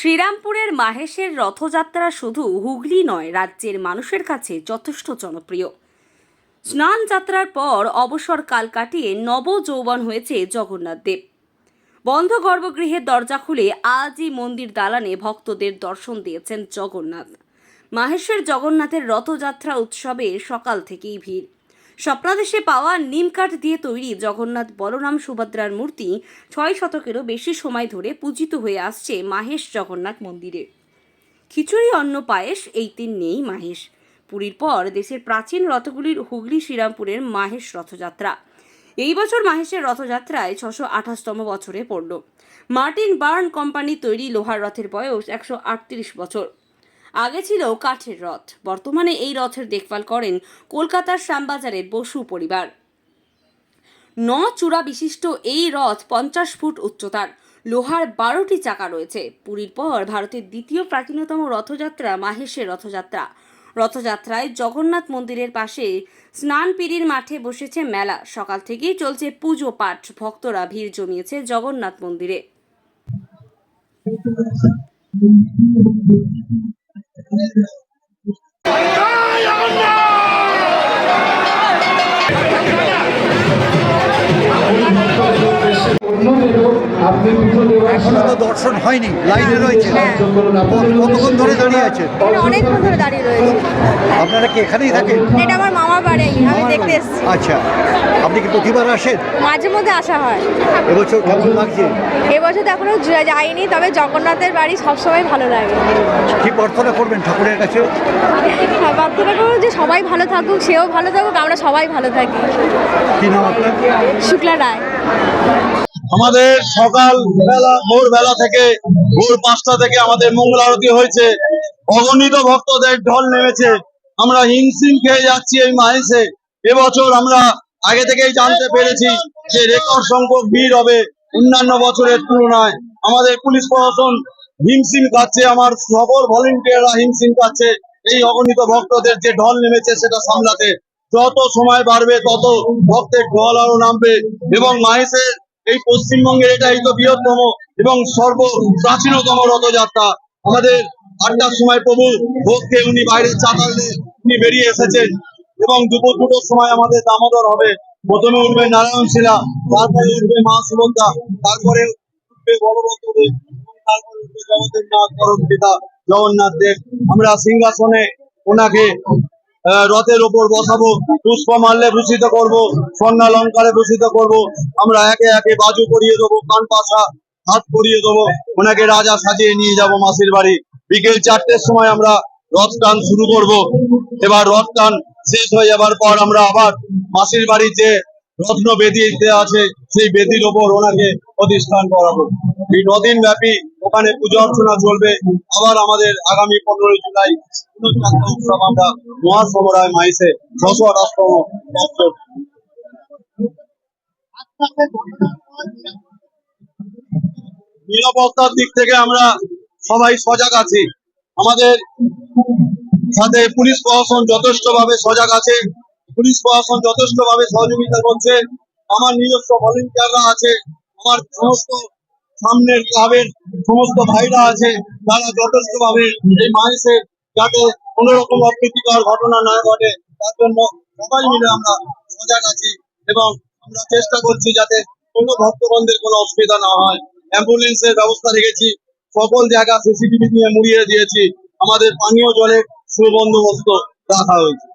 শ্রীরামপুরের মাহেশের রথযাত্রা শুধু হুগলি নয়, রাজ্যের মানুষের কাছে যথেষ্ট জনপ্রিয়। স্নান যাত্রার পর অবসর কাল কাটিয়ে নব যৌবন হয়েছে জগন্নাথ দেব। বন্ধ গর্ভগৃহের দরজা খুলে আজই মন্দির দালানে ভক্তদের দর্শন দিয়েছেন জগন্নাথ। মাহেশের জগন্নাথের রথযাত্রা উৎসবে সকাল থেকেই ভিড়। স্বপ্নাদেশে পাওয়া নিমকাঠ দিয়ে তৈরি জগন্নাথ বলরাম সুভদ্রার মূর্তি ছয় শতকেরও বেশি সময় ধরে পূজিত হয়ে আসছে মাহেশ জগন্নাথ মন্দিরে। খিচুড়ি, অন্ন, পায়েস, এই তিন নেই মাহেশ। পুরীর পর দেশের প্রাচীন রথগুলির হুগলি, শ্রীরামপুরের মাহেশ রথযাত্রা। এই বছর মাহেশের রথযাত্রায় ছশো আঠাশতম বছরে পড়ল। মার্টিন বার্ন কোম্পানি তৈরি লোহার রথের বয়স একশো আটত্রিশ বছর। আগে ছিল কাঠের রথ। বর্তমানে এই রথের দেখভাল করেন কলকাতার শ্যামবাজারের বসু পরিবার। ন চূড়া বিশিষ্ট এই রথ পঞ্চাশ ফুট উচ্চতার, লোহার বারোটি চাকা রয়েছে। পুরীর পর ভারতের দ্বিতীয় প্রাচীনতম রথযাত্রা মাহেশের রথযাত্রা। রথযাত্রায় জগন্নাথ মন্দিরের পাশে স্নান পিড়ির মাঠে বসেছে মেলা। সকাল থেকেই চলছে পুজো পাঠ, ভক্তরা ভিড় জমিয়েছে জগন্নাথ মন্দিরে। আপনি এখনও তো দর্শন হয়নি লাইনে রয়েছে। কতক্ষণ ধরে দাঁড়িয়ে আছে? অনেকক্ষণ ধরে দাঁড়িয়ে রয়েছে আপনারা কি এখানেই থাকেন? এটা আমার মামার বাড়ি আমি দেখতে এসেছি। আচ্ছা। আপনি কি প্রতিবার আসেন? মাঝে মধ্যে আসা হয়। এবছর কেমন লাগছে? এবছর তো এখনও যাইনি তবে জগন্নাথের বাড়ি সবসময় ভালো লাগে। কি প্রার্থনা করবেন ঠাকুরের কাছে? প্রার্থনা করব যে সবাই ভালো থাকুক সেও ভালো থাকুক আমরা সবাই ভালো থাকি। কি নাম আপনার? শুক্লা রায়। আমাদের সকাল বেলা ভোর বেলা থেকে ভোর পাঁচটা থেকে আমাদের মঙ্গল আরতি হয়েছে। অগণিত ভক্তদের ঢল নেমেছে। আমরা হিমশিম খেয়ে যাচ্ছি এই মাহেশে এবছর আমরা আগে থেকেই জানতে পেরেছি যে রেকর্ড সংখ্যক ভিড় হবে অন্যান্য বছরের তুলনায়। আমাদের পুলিশ প্রশাসন হিমশিম খাচ্ছে, আমার নগর ভলেন্টিয়াররা হিমশিম খাচ্ছে। এই অগণিত ভক্তদের যে ঢল নেমেছে সেটা সামলাতে যত সময় বাড়বে, তত ভক্তের ঢল আরও নামবে এবং মাহেশের এই পশ্চিমবঙ্গের এটাই তো বৃহত্তম এবং সর্ব প্রাচীনতম রথযাত্রা। আমাদের আটটার সময় প্রভু ভোগকে উনি বাইরে চাতাল উনি বেরিয়ে এসেছেন এবং দুপুর দুটোর সময় আমাদের দামোদর হবে। প্রথমে উঠবে নারায়ণ শিলা, তারপরে উঠবে মা সুভদ্রা তারপরে উঠবে বড়ভদ্রদেব এবং তারপরে উঠবে জগতের নাথ পরম পিতা জগন্নাথ দেব। আমরা সিংহাসনে ওনাকে রথের ওপর বসাবো, পুষ্প মারলে ভূষিত করব স্বর্ণালঙ্কারে ভূষিত করব, আমরা একে একে বাজু করিয়ে দেবো, কান পাশা, হাত করিয়ে দেবো, ওনাকে রাজা সাজিয়ে নিয়ে যাব মাসির বাড়ি। বিকেল চারটের সময় আমরা রথ টান শুরু করব। এবার রথ টান শেষ হয়ে যাবার পর আমরা আবার মাসির বাড়ির রত্ন বেদিতে আছে, সেই বেদির ওপর ওনাকে প্রতিষ্ঠান করাবো এই নদিন ব্যাপী ওখানে পূজা অর্চনা চলবে। আবার আমাদের আগামী পনেরোই জুলাই উৎসব আমরা মহাসমরায় মাইসে ছশো আঠাশতম বছর নিরাপত্তার দিক থেকে আমরা সবাই সজাগ আছি। আমাদের সাথে পুলিশ প্রশাসন যথেষ্ট ভাবে সজাগ আছে। পুলিশ প্রশাসন যথেষ্ট ভাবে সহযোগিতা করছে। আমার নিজস্ব ভলেন্টিয়াররা আছে, আমার সমস্ত সামনের ক্লাবের সমস্ত ভাইরা আছে, তারা যথেষ্ট ভাবে এই মানুষের যাতে কোনো রকম অপ্রীতিকর ঘটনা না ঘটে, তার জন্য সবাই মিলে আমরা সজাগ আছি এবং আমরা চেষ্টা করছি যাতে কোনো ভক্তগণদের কোনো অসুবিধা না হয়। অ্যাম্বুলেন্সের ব্যবস্থা রেখেছি, সকল জায়গা সিসিটিভি দিয়ে মুড়িয়ে দিয়েছি। আমাদের পানীয় জলের সুবন্দোবস্ত রাখা হয়েছে।